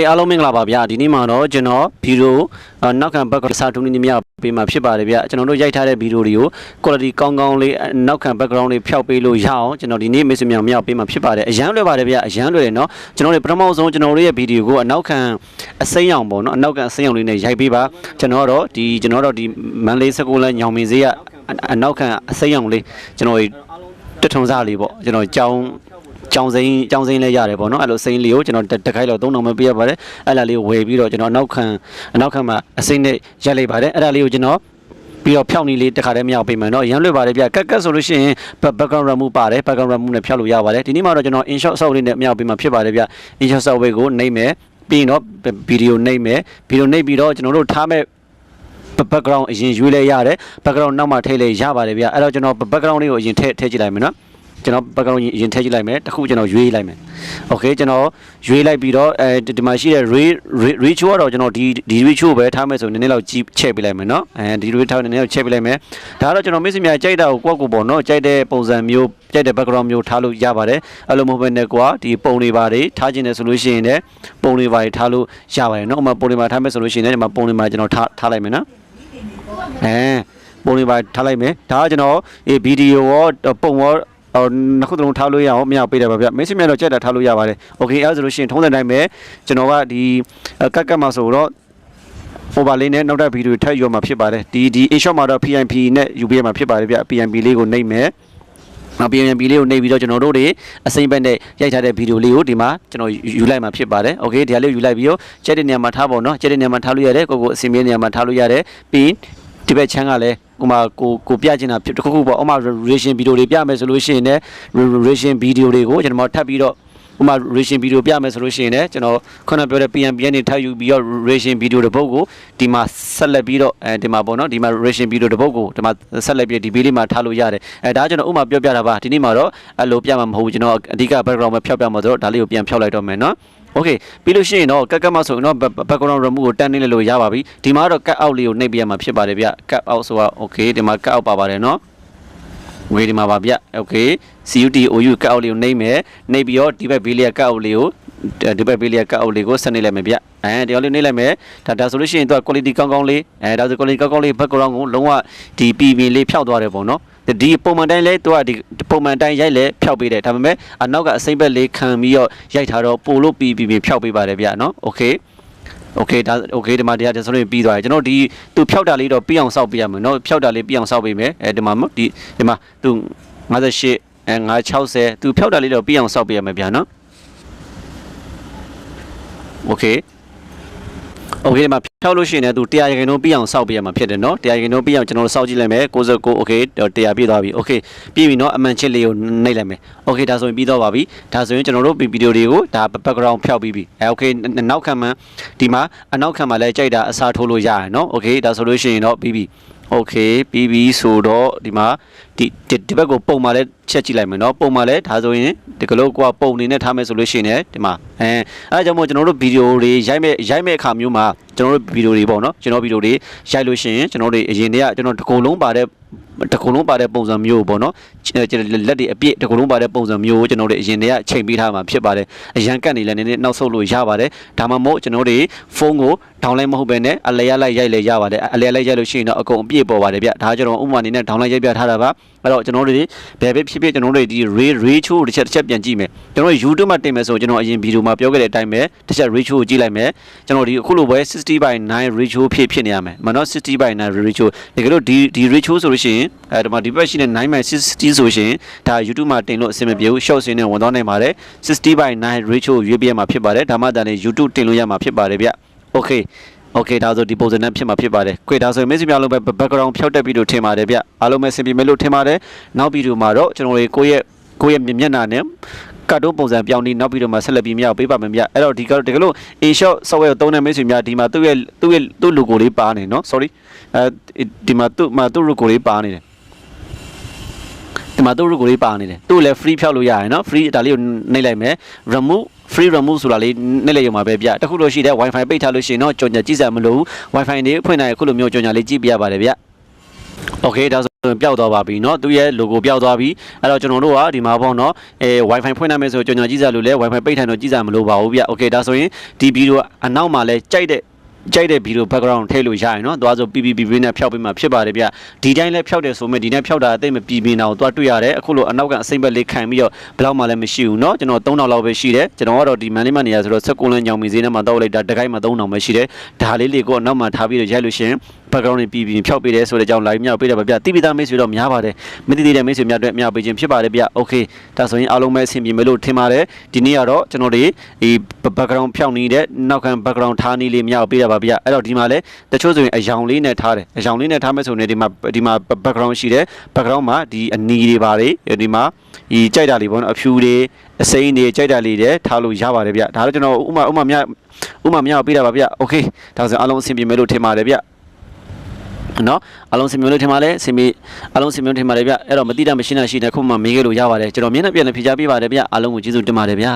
ေအားလုံးမင်္ဂလာပါဗျာဒီနေ့မှာတော့ကျွန်တော်ဗီဒီယိုအနောက်ခံဘက်ကစာတူနေနေမြပေးမှာဖြစ်ပါတယ်ဗျာကျွန်တော်တို့ရိုက်ထားတဲ့ဗီဒီယိုတွေကို quality ကောင်းကောင်းလေးအနောက်ခံ background လေးဖျောက်ပေးလို့ရအောင်ကျွန်တော်ဒီနေ့မိတ်ဆွေများမြောက်ပေးမှာဖြစ်ပါတယ်အရန်လွယ်ပါတယ်ဗျာအရန်လွယ်တယ်နော်ကျွန်တော်တို့ပထမဆုံးကျွန်တော်တို့ရဲ့ဗီဒီယိုကိုအနောက်ခံအစိမ်းအောင်ပေါ့နော်အနောက်ခံအစိမ်းအောင်လေးနဲ့ရိုက်ပေးပါကျွန်တော်ကတော့ဒီကျွန်တော်တို့ဒီမန်လေးစကူလန်ညောင်မင်းစေးကအနောက်ခံအစိမ်းအောင်လေးကျွန်တော်တက်ထုံစားလေးပေါ့ကျွန်တော်ကြောင်း ကြောင်စိမ်းကြောင်စိမ်းလည်းရတယ်ပေါ့နော်အဲ့လိုစိမ်းလေးကိုကျွန်တော်တခိုက်လောက်3000ပဲပေးရပါတယ်အဲ့ဒါလေးကိုဝယ်ပြီးတော့ကျွန်တော်နောက်ခံနောက်ခံမှာအစိမ်းနဲ့ရက်လိုက်ပါတယ်အဲ့ဒါလေးကိုကျွန်တော်ပြီးတော့ဖြောင်းနေလေးတစ်ခါတည်းမရောက်ပေးမယ်เนาะရမ်းလွယ်ပါတယ်ဗျကက်ကက်ဆိုလို့ရှိရင် background remove ပါတယ် background remove နဲ့ဖြောက်လို့ရပါတယ်ဒီနေ့မှာတော့ကျွန်တော် in shot ဆောက်လေးနဲ့မရောက်ပေးမှာဖြစ်ပါတယ်ဗျ in shot ဆောက်ဝေးကိုနှိမ့်မယ်ပြီးရင်တော့ဗီဒီယိုနှိမ့်မယ်ဗီဒီယိုနှိမ့်ပြီးတော့ကျွန်တော်တို့ထားမဲ့ background အရင်ရွေးလဲရတယ် background နောက်မှထည့်လဲရပါတယ်ဗျအဲ့တော့ကျွန်တော် background လေးကိုအရင်ထည့်ထည့်ကြည့်လိုက်မယ်နော် ကျွန်တော် background အရင်ထည့်ကြည့်လိုက်မယ်တခုကျွန်တော်ရွေးလိုက်မယ် okay ကျွန်တော်ရွေးလိုက်ပြီးတော့အဲဒီမှာရှိတဲ့ ray reach ကတော့ကျွန်တော်ဒီဒီ reach ကိုပဲထားမယ်ဆိုနည်းနည်းလောက်ကြီးချဲ့ပေးလိုက်မယ်နော်အဲဒီ reach ထားနည်းနည်းလောက်ချဲ့ပေးလိုက်မယ်ဒါကတော့ကျွန်တော်မိတ်ဆွေများကြိုက်တာကိုကိုယ့်ကိုယ်ပေါ့နော်ကြိုက်တဲ့ပုံစံမျိုးကြိုက်တဲ့ background မျိုးထားလို့ရပါတယ်အဲ့လိုမဟုတ်ဘဲနဲ့ကွာဒီပုံတွေပါတွေထားခြင်းတယ်ဆိုလို့ရှိရင်လည်းပုံတွေပါတွေထားလို့ရပါတယ်နော်ဥပမာပုံတွေပါထားမယ်ဆိုလို့ရှိရင်လည်းဒီမှာပုံတွေပါကျွန်တော်ထားထားလိုက်မယ်နော်အဲပုံလေးပါထားလိုက်မယ်ဒါကကျွန်တော်အေးဗီဒီယိုရောပုံရော ဟိုနှစ်ခုသလုံးထားလို့ရအောင်မရပေးတယ်ပါဗျမင်းစီမြတ်တော့ကြက်တာထားလို့ရပါတယ် okay အဲဆိုလို့ရှိရင်ထုံးတဲ့အတိုင်းပဲကျွန်တော်ကဒီကတ်ကတ်မှာဆိုတော့ overlay နဲ့နောက်တဲ့ဗီဒီယိုထပ်ယူမှာဖြစ်ပါတယ်ဒီဒီ inshot မှာတော့ PMP နဲ့ UPI မှာဖြစ်ပါတယ်ဗျ PMP လေးကိုနှိပ်မယ်နောက် PMP လေးကိုနှိပ်ပြီးတော့ကျွန်တော်တို့တွေအစိမ့်ဘက်နဲ့ရိုက်ထားတဲ့ဗီဒီယိုလေးကိုဒီမှာကျွန်တော်ယူလိုက်မှာဖြစ်ပါတယ်။ Okay ဒီဟာလေးကိုယူလိုက်ပြီးတော့ chat နေရာမှာထားပါတော့ chat နေရာမှာထားလို့ရတယ်ကိုကိုအစီအမင်းနေရာမှာထားလို့ရတယ်ပြီး ဒီဘက်ချမ်းကလည်းဟိုမှာကိုကိုပြချင်တာဖြစ်တစ်ခုခုပေါ့ဥမာ reaction video တွေပြမယ်ဆိုလို့ရှိရင်လည်း reaction video တွေကိုကျွန်တော်ထပ်ပြီးတော့ဥမာ reaction video ပြမယ်ဆိုလို့ရှိရင်လည်းကျွန်တော်ခုနပြောတဲ့ PMP နဲ့ထပ်ယူပြီးတော့ reaction video တစ်ပုဒ်ကိုဒီမှာဆက်လက်ပြီးတော့အဲဒီမှာပေါ့နော်ဒီမှာ reaction video တစ်ပုဒ်ကိုဒီမှာဆက်လက်ပြီးဒီဘေးလေးမှာထားလို့ရတယ်အဲဒါကျွန်တော်ဥမာပြောပြတာပါဒီနေ့မှာတော့အဲ့လိုပြမှာမဟုတ်ဘူးကျွန်တော်အဓိက background ပဲဖျောက်ပြမှာဆိုတော့ဒါလေးကိုပြန်ဖျောက်လိုက်တော့မယ်နော် Okay ပြီးလို့ရှိရင်တော့ကက်ကက်မှာဆိုရင်တော့ background remove ကိုတန်းနေလို့ရပါပြီဒီမှာတော့ cut out လေးကိုနှိပ်ပြရမှာဖြစ်ပါတယ်ဗျ cut out ဆိုတာ okay ဒီမှာ cut out ပါပါတယ်နော်ငွေဒီမှာပါဗျ okay CUT OU cut out လေးကိုနှိပ်မယ်နှိပ်ပြီးတော့ဒီဘက်ဘေးလေးက cut out လေးကိုဒီဘက်ဘေးလေးက cut out လေးကိုဆက်နှိပ်လိုက်မယ်ဗျအဲတရားလေးနှိပ်လိုက်မယ်ဒါဒါဆိုလို့ရှိရင်သူက quality ကောင်းကောင်းလေးအဲဒါဆို quality ကောင်းကောင်းလေး background ကိုလုံးဝဒီ PV လေးဖြောက်သွားတယ်ပေါ့နော် ဒီပုံမှန်တိုင်းလဲသူကဒီပုံမှန်တိုင်းရိုက်လဲဖျောက်ပေးတယ်ဒါပေမဲ့အနောက်ကအစိမ့်ဘက်လေးခံပြီးတော့ရိုက်ထားတော့ပို့လို့ပြီးပြီးဖျောက်ပေးပါတယ်ဗျနော်โอเคโอเคဒါโอเคဒီမှာတရားဆိုရင်ပြီးသွားတယ်ကျွန်တော်ဒီသူဖျောက်တာလေးတော့ပြီးအောင်စောက်ပေးရမယ်နော်ဖျောက်တာလေးပြီးအောင်စောက်ပေးမယ်အဲဒီမှာဒီဒီမှာသူ58အဲ960သူဖျောက်တာလေးတော့ပြီးအောင်စောက်ပေးရမယ်ဗျာနော်โอเคโอเค ဒီမှာဖြောက်လို့ရှိရင်လည်းသူ100ရာခိုင်နှုန်းပြည့်အောင်စောက်ပေးရမှာဖြစ်တယ်နော်100ရာခိုင်နှုန်းပြည့်အောင်ကျွန်တော်တို့စောက်ကြည့်လိုက်မယ်69โอเค100ပြည့်သွားပြီโอเคပြည့်ပြီနော်အမှန်ချစ်လေးကိုနှိပ်လိုက်မယ်โอเคဒါဆိုရင်ပြီးတော့ပါပြီဒါဆိုရင်ကျွန်တော်တို့ဗီဒီယိုတွေကိုဒါ background ဖြောက်ပြီးပြီအဲโอเคနောက်ခံမှဒီမှာအနောက်ခံမှာလည်းကြိုက်တာအစားထိုးလို့ရရနော်โอเคဒါဆိုလို့ရှိရင်တော့ပြီးပြီ โอเคပြီးပြီဆိုတော့ဒီမှာဒီဒီဘက်ကိုပုံမှန်လဲချက်ကြည့်လိုက်မယ်เนาะပုံမှန်လဲဒါဆိုရင်ဒီကလို့ကိုကပုံနေနဲ့ထားမယ်ဆိုလို့ရှိရင်ဒီမှာအဲအဲဒါကြောင့်မို့ကျွန်တော်တို့ဗီဒီယိုတွေရိုက်မဲ့ရိုက်မဲ့အခါမျိုးမှာကျွန်တော်တို့ဗီဒီယိုတွေပေါ့เนาะကျွန်တော်ဗီဒီယိုတွေရိုက်လို့ရှိရင်ကျွန်တော်တို့အရင်တည်းကကျွန်တော်တစ်ခုလုံးပါတဲ့တစ်ခုလုံးပါတဲ့ပုံစံမျိုးပေါ့နော်လက်တွေအပြည့်တစ်ခုလုံးပါတဲ့ပုံစံမျိုးကိုကျွန်တော်တို့အရင်တည်းကချိန်ပေးထားမှာဖြစ်ပါတယ်အရန်ကတ်နေလည်းနည်းနည်းနောက်ဆုတ်လို့ရပါတယ်ဒါမှမဟုတ်ကျွန်တော်တို့ဖုန်းကို ဒေါင်းလိုက်မဟုတ်ပဲနဲ့အလဲရလိုက်ရိုက်လဲရပါတယ်အလဲလိုက်ရိုက်လို့ရှိရင်တော့အကုန်အပြည့်ပေါ်ပါတယ်ဗျဒါကျွန်တော်ဥပမာအနေနဲ့ဒေါင်းလိုက်ရိုက်ပြထားတာပါအဲ့တော့ကျွန်တော်တို့ဒီဘယ်ပဲဖြစ်ဖြစ်ကျွန်တော်တို့ဒီ ray ratio တစ်ချက်တစ်ချက်ပြန်ကြည့်မယ်ကျွန်တော် YouTube မှာတင်မယ်ဆိုကျွန်တော်အရင်ဗီဒီယိုမှာပြောခဲ့တဲ့အတိုင်းပဲတစ်ချက် ratio ကိုကြည့်လိုက်မယ်ကျွန်တော်ဒီအခုလိုပဲ60 by 9 ratio ဖြစ်ဖြစ်နေရမယ်မနော်60 by 9 ratio တကယ်လို့ဒီဒီ ratio ဆိုလို့ရှိရင်အဲဒီမှာဒီဘက်ရှိတဲ့9 by 60ဆိုရှင်ဒါ YouTube မှာတင်လို့အဆင်မပြေဘူး short စင်းနဲ့ဝင်သွားနိုင်ပါတယ်60 by 9 ratio ရွေးပြရမှာဖြစ်ပါတယ်ဒါမှသာလေ YouTube တင်လို့ရမှာဖြစ်ပါတယ်ဗျ okay โอเคဒါဆိုဒီပုံစံနဲ့ဖြစ်မှာဖြစ်ပါတယ်။ခွေဒါဆိုရင်မင်းစီများလုံးပဲ background ဖြောက်တက်ပြီးလို့ထင်ပါတယ်ဗျ။အားလုံးပဲဆင်ပြေမယ်လို့ထင်ပါတယ်။နောက်ဗီဒီယိုမှာတော့ကျွန်တော်တို့ကိုယ့်ရဲ့ကိုယ့်ရဲ့မျက်နှာနဲ့ကတ်တုံးပုံစံပြောင်းပြီးနောက်ဗီဒီယိုမှာဆက်လက်ပြီးမြောက်ပေးပါမယ်ဗျ။အဲ့တော့ဒီကတကယ်လို့ A shot software ကိုသုံးတဲ့မင်းစီများဒီမှာသူ့ရဲ့သူ့ရဲ့သူ့ logo လေးပါနေနော် sorry အဲဒီမှာသူ့မှာသူ့ logo လေးပါနေတယ်ဒီမှာသူ့ logo လေးပါနေတယ်သူ့လည်း free ဖြောက်လို့ရတယ်နော် free ဒါလေးကိုနှိပ်လိုက်မယ် remove free remove ဆိုတာလေးနဲ့လည်းရုံမှာပဲဗျတခုလို့ရှိတဲ့ wifi ပိတ်ထားလို့ရှိရင်တော့ကြော်ညာကြည့်စရာမလိုဘူး wifi တွေဖွင့်နိုင်အခုလိုမျိုးကြော်ညာလေးကြည့်ပြရပါတယ်ဗျ okay ဒါဆို ပျောက်သွားပါပြီเนาะသူရဲ့ logo ပျောက်သွားပြီအဲ့တော့ကျွန်တော်တို့ကဒီမှာပေါ့เนาะအဲ wifi ဖွင့်နိုင်မယ်ဆိုကြောင်ညာကြီးစားလို့လဲ wifi ပိတ်ထိုင်တော့ကြီးစားမလို့ပါဘူးဗျ okay ဒါဆိုရင်ဒီဗီဒီယိုအနောက်မှာလဲကြိုက်တဲ့ ကြိုက်တဲ့ဗီဒီယို background ထည့်လို့ရရင်နော်သွားဆို PPPP နဲ့ဖြောက်ပေးမှဖြစ်ပါတယ်ဗျဒီတိုင်းလဲဖြောက်တယ်ဆိုမှဒီနဲ့ဖြောက်တာအသိမပြပြင်းအောင်သွားတွေ့ရတယ်အခုလိုအနောက်ကအစိမ့်ဘက်လေးခံပြီးတော့ဘလောက်မှလည်းမရှိဘူးနော်ကျွန်တော်3000လောက်ပဲရှိတယ်ကျွန်တော်ကတော့ဒီမန်လေးမှနေရဆိုတော့16လမ်းညောင်မီဈေးထဲမှာတောက်လိုက်တာတကိုက်မှာ3000ပဲရှိတယ်ဒါလေးလေးကိုအနောက်မှာထားပြီးတော့ရိုက်လို့ရှင် background တွေပြည်ပြီးဖျောက်ပေးတယ်ဆိုတဲ့အကြောင်း live မြောက်ပေးတယ်ပါဗျတိပိသားမိတ်ဆွေတော့များပါတယ်မသိသေးတဲ့မိတ်ဆွေများအတွက်မြောက်ပေးခြင်းဖြစ်ပါတယ်ဗျ okay ဒါဆိုရင်အားလုံးပဲအဆင်ပြေမယ်လို့ထင်ပါတယ်ဒီနေ့ကတော့ကျွန်တော်တွေဒီ background ဖျောက်နေတဲ့နောက်ခံ background ထားနည်းလေးမြောက်ပေးတာပါဗျအဲ့တော့ဒီမှာလဲတချို့ဆိုရင်အယောင်လေးနဲ့ထားတယ်အယောင်လေးနဲ့ထားမယ်ဆိုရင်ဒီမှာဒီမှာ background ရှိတယ် background မှာဒီအနီတွေပါတယ်ဒီမှာဒီကြိုက်တာလေးပေါ့နော်အဖြူတွေအစိမ်းတွေကြိုက်တာလေးတွေထားလို့ရပါတယ်ဗျဒါတော့ကျွန်တော်ဥမာဥမာမြောက်ဥမာမြောက်ပေးတာပါဗျ okay ဒါဆိုရင်အားလုံးအဆင်ပြေမယ်လို့ထင်ပါတယ်ဗျ နော်အလုံးစင်မျိုးလို့ထင်ပါလေစင်မီအလုံးစင်မျိုးထင်ပါလေဗျအဲ့တော့မတိတာမရှိတာရှိတယ်ခုမှမေးခဲ့လို့ရပါတယ်ကျွန်တော်မျက်နှာပြန်လည်းဖြေချပေးပါတယ်ဗျအလုံးကိုကျေးဇူးတင်ပါတယ်ဗျာ